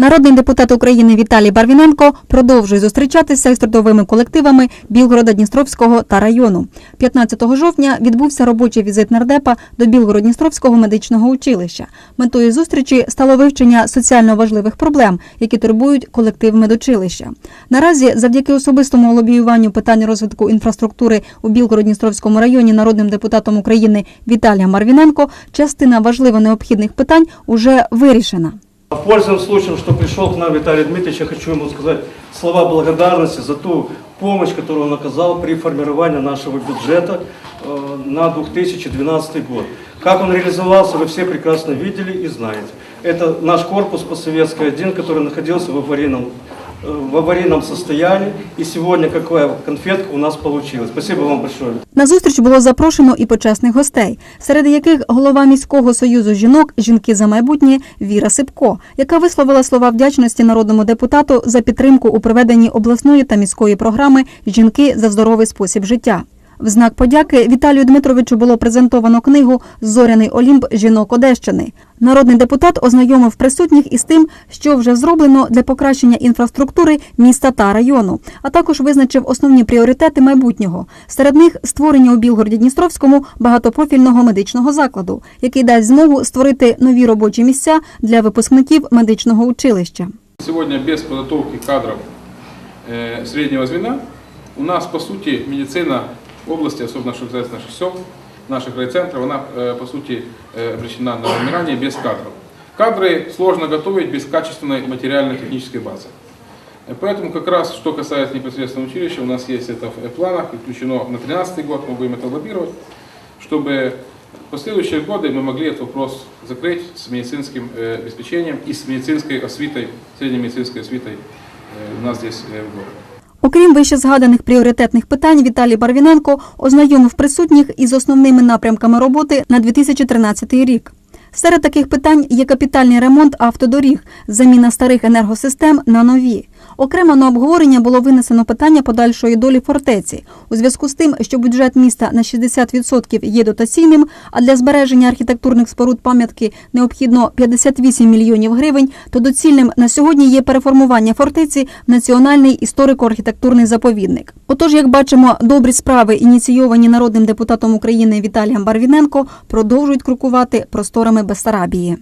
Народний депутат України Віталій Барвіненко продовжує зустрічатися із трудовими колективами Білгорода-Дністровського та району. 15 жовтня відбувся робочий візит нардепа до Білгород-Дністровського медичного училища. Метою зустрічі стало вивчення соціально важливих проблем, які турбують колектив медучилища. Наразі, завдяки особистому лобіюванню питань розвитку інфраструктури у Білгород-Дністровському районі народним депутатом України Віталієм Марвіненко, частина важливо необхідних питань уже вирішена. Пользуясь случаем, что пришел к нам Виталий Дмитриевич, я хочу ему сказать слова благодарности за ту помощь, которую он оказал при формировании нашего бюджета э, на 2012 год. Как он реализовался, вы все прекрасно видели и знаете. Это наш корпус постсоветский один, который находился в аварийном, э, в аварійному состоянии. І сьогодні какая конфетка у нас вийшла. Спасибо вам большое. На зустріч було запрошено і почесних гостей, серед яких голова міського союзу жінок Жінки за майбутнє Віра Сипко, яка висловила слова вдячності народному депутату за підтримку у проведенні обласної та міської програми Жінки за здоровий спосіб життя. В знак подяки Віталію Дмитровичу було презентовано книгу Зоряний Олімп жінок Одещини. Народний депутат ознайомив присутніх із тим, що вже зроблено для покращення інфраструктури міста та району, а також визначив основні пріоритети майбутнього. Серед них створення у Білгороді-Дністровському багатопрофільного медичного закладу, який дасть змогу створити нові робочі місця для випускників медичного училища. Сегодня без подготовки кадров э, среднего звена у нас, по сути, медицина области, особенно что касается наших сел, наших райцентров, она, э, по сути, э, обречена на вымирание без кадров. Кадры сложно готовить без качественной материально-технической базы. Э, Поэтому как раз, что касается непосредственно училища, у нас есть это в планах, включено на 2013 год, мы будем это лоббировать, чтобы в последующие годы мы могли этот вопрос закрыть с медицинским обеспечением и с медицинской освитой, средней медицинской освитой у нас здесь в городе. Окрім вище згаданих пріоритетних питань, Віталій Барвіненко ознайомив присутніх із основними напрямками роботи на 2013 рік. Серед таких питань є капітальний ремонт автодоріг, заміна старих енергосистем на нові. Окремо на обговорення було винесено питання подальшої долі фортеці у зв'язку з тим, що бюджет міста на 60% є дотаційним, а для збереження архітектурних споруд пам'ятки необхідно 58 мільйонів гривень. То доцільним на сьогодні є переформування фортеці в національний історико-архітектурний заповідник. Отож, як бачимо, добрі справи, ініційовані народним депутатом України Віталієм Барвіненко, продовжують крокувати просторами Бессарабії.